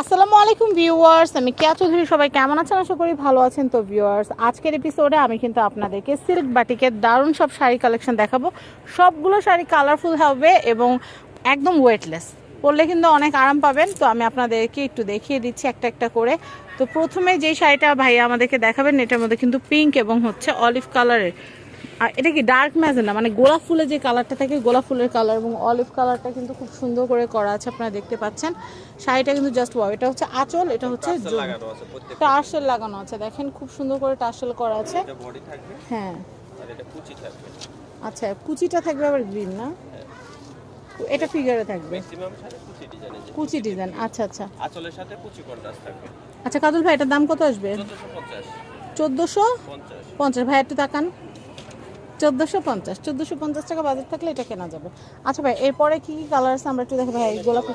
আসসালামু আলাইকুম ভিউয়ার্স, আমি কেয়া চৌধুরী সবাই কেমন আছেন? আশা করি ভালো আছেন। তো ভিউয়ার্স, আজকের এপিসোডে আমি কিন্তু আপনাদেরকে সিল্ক বাটিকের দারুণ সব শাড়ি কালেকশন দেখাবো। সবগুলো শাড়ি কালারফুল হবে এবং একদম ওয়েটলেস পরলে কিন্তু অনেক আরাম পাবেন। তো আমি আপনাদেরকে একটু দেখিয়ে দিচ্ছি একটা একটা করে। তো প্রথমে যেই শাড়িটা ভাইয়া আমাদেরকে দেখাবেন, এটার মধ্যে কিন্তু পিঙ্ক এবং হচ্ছে অলিভ কালারের আর এটা কি ডার্ক ম্যাজেন্ডা মানে গোলাপ ফুলের যে কালারটা থাকে গোলাপ ফুলের কালার এবং অলিভ কালারটা কিন্তু খুব সুন্দর করে করা আছে আপনারা দেখতে পাচ্ছেন। শাড়িটা কিন্তু জাস্ট ওয়াও এটা হচ্ছে আঁচল এটা হচ্ছে জরি। লাগানো আছে টার্সেল লাগানো আছে দেখেন খুব সুন্দর করে টার্সেল করা আছে। হ্যাঁ। আচ্ছা কুচিটা থাকবে আবার গ্রিন না? এটা ফিগারে থাকবে। কুচি ডিজাইন আচ্ছা আচ্ছা। আঁচলের সাথে কুচি কন্ট্রাস্ট থাকবে। আচ্ছা কাজল ভাই এটার দাম কত আসবে? 1450 চোদ্দোশো পঞ্চাশ। ভাই একটু তাকান। চোদ্দোশো পঞ্চাশ চোদ্দোশো পঞ্চাশ টাকা বাজেট থাকলে এটা কেনা যাবে আচ্ছা ভাই, এরপরে কি কি কালার আছে আমরা একটু দেখি ভাই গোলাপি,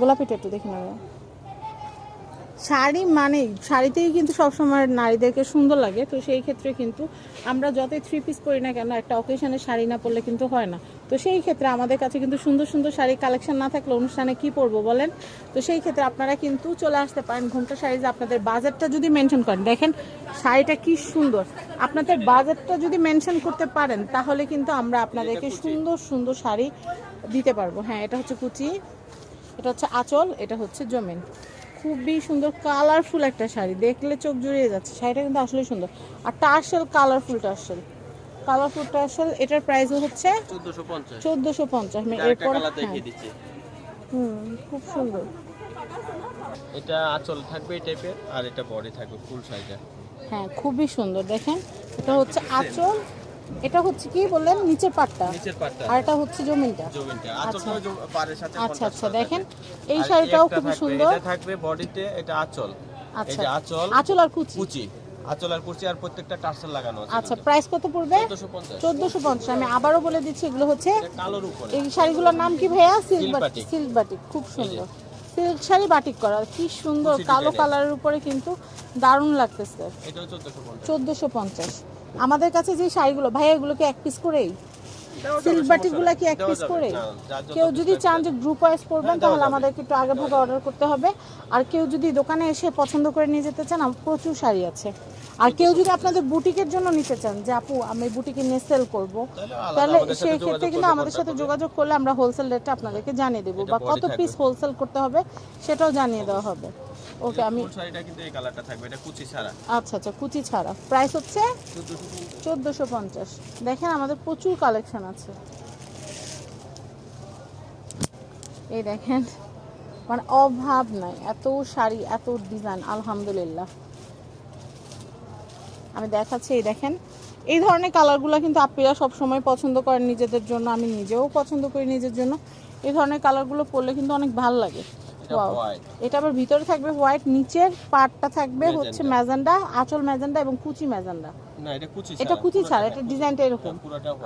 গোলাপিটা একটু দেখি না। শাড়ি মানে শাড়িতেই কিন্তু সবসময় নারীদেরকে সুন্দর লাগে তো সেই ক্ষেত্রে কিন্তু আমরা যতই থ্রি পিস পরি না কেন একটা অকেশনে শাড়ি না পরলে কিন্তু হয় না। তো সেই ক্ষেত্রে আমাদের কাছে কিন্তু সুন্দর সুন্দর শাড়ি কালেকশন না থাকলে অনুষ্ঠানে কি পরবো বলেন? তো সেই ক্ষেত্রে আপনারা কিন্তু চলে আসতে পারেন ঘুমটা শাড়ি যে আপনাদের বাজেটটা যদি মেনশন করেন। দেখেন শাড়িটা কি সুন্দর। আপনাদের বাজেটটা যদি মেনশন করতে পারেন তাহলে কিন্তু আমরা আপনাদেরকে সুন্দর সুন্দর শাড়ি দিতে পারব। হ্যাঁ এটা হচ্ছে কুচি এটা হচ্ছে আঁচল এটা হচ্ছে জমিন। খুবই সুন্দর কালারফুল একটা শাড়ি। দেখলে চোখ জুড়িয়ে যাচ্ছে। শাড়িটা কিন্তু আসলে সুন্দর। আর tassel colourful tassel colourful tassel এটার প্রাইস হচ্ছে 1450 চোদ্দোশো পঞ্চাশ। এরপর হ্যাঁ, হুম খুব সুন্দর। এটা আঁচল থাকবে এই টাইপের আর এটা বডি থাকবে ফুল সাইজের হ্যাঁ খুবই সুন্দর। দেখেন এটা হচ্ছে আঁচল। এটা হচ্ছে কি বললেন? নিচের পাটটা। আর এটা হচ্ছে জমিনটা। সাথে আচ্ছা আচ্ছা দেখেন। এই শাড়িটাও থাকবে, সুন্দর। এটা থাকবে বডিতে এটা আঁচল। এই আচ্ছা। আঁচল আঁচল আর কুচি। কুচি। আঁচল আর কুচি আর প্রত্যেকটা টার্সেল লাগানো আছে আচ্ছা প্রাইস কত পড়বে? 1450 পঞ্চাশ। আমি আবারও বলে দিচ্ছি এগুলো হচ্ছে কালোর উপরে। এই শাড়িগুলোর নাম কি ভাইয়া? Silk batik. বাটিক খুব সুন্দর। সিল্ক শাড়ি বাটিক করা। কি সুন্দর কালো কালারের উপরে কিন্তু দারুণ লাগতেছে। এটাও 1450 চোদ্দোশো পঞ্চাশ। আমাদের কাছে যে শাড়িগুলো ভাইয়া এগুলোকে এক পিস করেই? সমস্যা কি এক পিস করে? যত কেউ যদি চান যে গ্রুপ ওয়াইজ করবেন হ্যাঁ, তাহলে আমাদেরকে একটু আগে ভাগে অর্ডার করতে হবে। আর কেউ যদি দোকানে এসে পছন্দ করে নিয়ে যেতে চান প্রচুর শাড়ি আছে। আর কেউ যদি আপনাদের বুটিকের জন্য নিতে চান যে আপু আমি বুটিকে নিয়ে সেল করব তাহলে সেই ক্ষেত্রে কিন্তু আমাদের সাথে যোগাযোগ করলে আমরা হোলসেল রেটটা আপনাদেরকে জানিয়ে দেবো বা কত পিস হোলসেল করতে হবে সেটাও জানিয়ে দেওয়া হবে। ওকে আমি ফুল শাড়িটা কিন্তু এই কালারটা থাকবে এটা কুচি ছাড়া। আচ্ছা আচ্ছা কুচি ছাড়া। প্রাইস হচ্ছে 1450 চোদ্দোশো পঞ্চাশ। দেখেন আমাদের প্রচুর কালেকশন আছে। এই দেখেন মানে অভাব নাই এত শাড়ি এত ডিজাইন আলহামদুলিল্লাহ। আমি দেখাচ্ছি এই দেখেন এই ধরনের কালারগুলো কিন্তু আপনারা সবসময় পছন্দ করেন নিজেদের জন্য আমি নিজেও পছন্দ করি নিজের জন্য। এই ধরনের কালারগুলো পরলে কিন্তু অনেক ভালো লাগে। এটা আবার ভিতরে থাকবে হোয়াইট নিচের পার্টটা থাকবে হচ্ছে ম্যাজেন্ডা আঁচল ম্যাজেন্ডা এবং কুচি ম্যাজেন্ডা। না এটা কুচি এটা কুচি ছাড়া এটা ডিজাইনটা এরকম।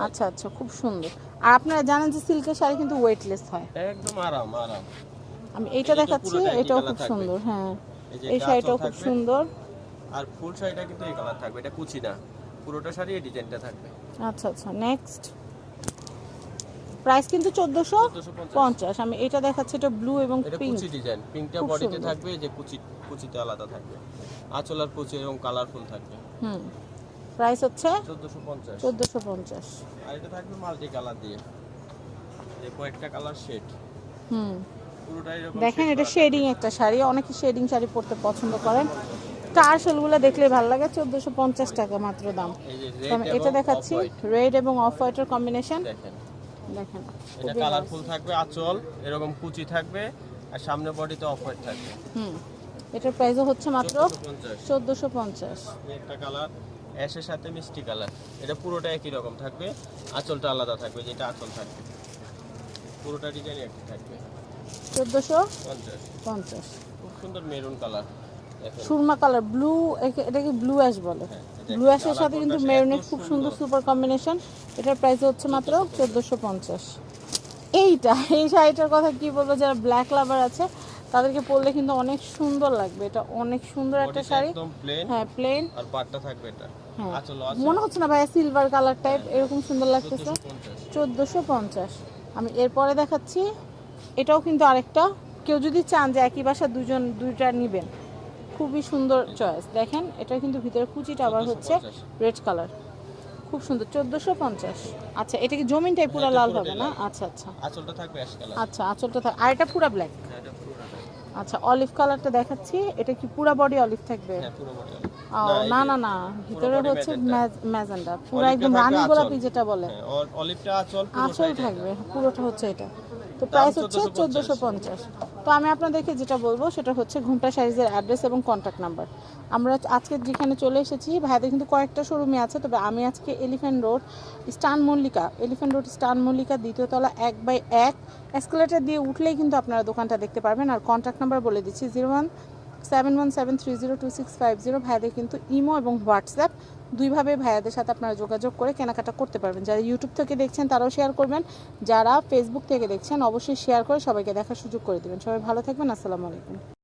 আচ্ছা আচ্ছা খুব সুন্দর। আর আপনারা জানেন যে সিল্কের শাড়ি কিন্তু ওয়েটলেস হয়। একদম আরাম আরাম। আমি এইটা দেখাচ্ছি এটাও খুব সুন্দর হ্যাঁ। এই শাড়িটাও খুব সুন্দর। আর ফুল শাড়িটা কিন্তু এই কালার থাকবে এটা কুচি না। পুরোটা শাড়ি এই ডিজাইনটা থাকবে। আচ্ছা আচ্ছা নেক্সট প্রাইস কিন্তু চোদ্দোশো 1450 পঞ্চাশ। আমি এটা দেখাচ্ছি এটা ব্লু এবং এটা পিঙ্ক কুচি ডিজাইন পিঙ্কটা বডিতে। থাকবে যে কুচি কুচিতে আলাদা থাকবে। আঁচল আর কুচি এবং কালারফুল থাকবে। হুম। প্রাইস হচ্ছে 1450 চোদ্দোশো পঞ্চাশ। আর এটা থাকবে মাল্টি কালার দিয়ে। যে কয়েকটা কালার শেড হুম। দেখেন এটা শেডিং একটা শাড়ি। অনেকে শেডিং শাড়ি পরতে পছন্দ করেন। টার্সেলগুলো দেখলে ভালো লাগে চোদ্দোশো পঞ্চাশ টাকা মাত্র দাম। এটা দেখাচ্ছি রেড এবং অফ হোয়াইটের কম্বিনেশন দেখেন। এটা কালারফুল থাকবে আঁচল এরকম কুচি থাকবে আর সামনে বডিতে অফ হোয়াইট থাকবে। হুম। এটার প্রাইসও হচ্ছে মাত্র 1450 চোদ্দোশো পঞ্চাশ। একটা কালার অ্যাশের সাথে মিষ্টি কালার এটা পুরোটা একই রকম থাকবে আঁচলটা আলাদা থাকবে যেটা আঁচল থাকবে। পুরোটা ডিজাইন একই থাকবে। চোদ্দোশো পঞ্চাশ। পঞ্চাশ। খুব সুন্দর মেরুন কালার সুরমা কালার ব্লু এটাকে ব্লু অ্যাশ বলে। হ্যাঁ, ব্লু অ্যাশের সাথে কিন্তু মেরুনের খুব সুন্দর। সুপার কম্বিনেশন এটার প্রাইস হচ্ছে মাত্র চোদ্দোশো পঞ্চাশ। এইটা এই শাড়িটার কথা কি বলব যারা ব্ল্যাক লাভার আছে তাদেরকে পরলে কিন্তু অনেক সুন্দর লাগবে। এটা অনেক সুন্দর একটা শাড়ি। হ্যাঁ প্লেন আর পাটটা থাকবে এটা। হ্যাঁ। মনে হচ্ছে না ভাইয়া সিলভার কালার টাইপ এরকম সুন্দর লাগতেছে। 1450 চোদ্দোশো পঞ্চাশ। আমি এরপরে দেখাচ্ছি এটাও কিন্তু আরেকটা। কেউ যদি চান যে একই বাসা দুজন দুইটা নেবেন। খুবই সুন্দর চয়েস। দেখেন এটা কিন্তু ভিতরে কুচিটা আবার হচ্ছে রেড কালার। খুব সুন্দর চোদ্দোশো পঞ্চাশ। আচ্ছা এটা কি জমিনটাই পুরো লাল হবে না। আচ্ছা আচ্ছা। আঁচলটা থাকবে অ্যাশ কালার। আচ্ছা আঁচলটা থাক আর এটা পুরো ব্ল্যাক হ্যাঁ এটা পুরোটা আচ্ছা অলিভ কালারটা দেখাচ্ছি। এটা কি পুরো বডি অলিভ থাকবে? হ্যাঁ পুরো না না না ভিতরে হচ্ছে। ম্যাজেন্ডা পুরো একদম থাকবে রানী গোলাপি যেটা বলে। হ্যাঁ অলিভটা আঁচল আঁচল থাকবে পুরোটা হচ্ছে এটা। তো প্রাইস হচ্ছে 1450 চোদ্দোশো পঞ্চাশ। তো আমি আপনাদেরকে যেটা বলব, সেটা হচ্ছে ঘুমটা সাইজের অ্যাড্রেস এবং কন্ট্যাক্ট নাম্বার আমরা আজকে যেখানে চলে এসেছি ভাইদের কিন্তু কয়েকটা শোরুমে আছে, তবে আমি আজকে এলিফ্যান্ট রোড স্টান মল্লিকা এলিফ্যান্ট রোড স্টান মল্লিকা দ্বিতীয়তলা এক বাই এক। এসকেলেটার দিয়ে উঠলেই কিন্তু আপনারা দোকানটা দেখতে পারবেন। আর কন্ট্যাক্ট নাম্বার বলে দিচ্ছি zero one seven one seven three zero two six five zero ভাইদের কিন্তু ইমো এবং হোয়াটসঅ্যাপ দুইভাবে ভাইয়াদের সাথে আপনারা যোগাযোগ করে কেনাকাটা করতে পারবেন। যারা ইউটিউব থেকে দেখছেন, তারাও শেয়ার করবেন। যারা ফেসবুক থেকে দেখছেন, অবশ্যই শেয়ার করে সবাইকে দেখার সুযোগ করে দেবেন। সবাই ভালো থাকবেন, আসসালামু আলাইকুম।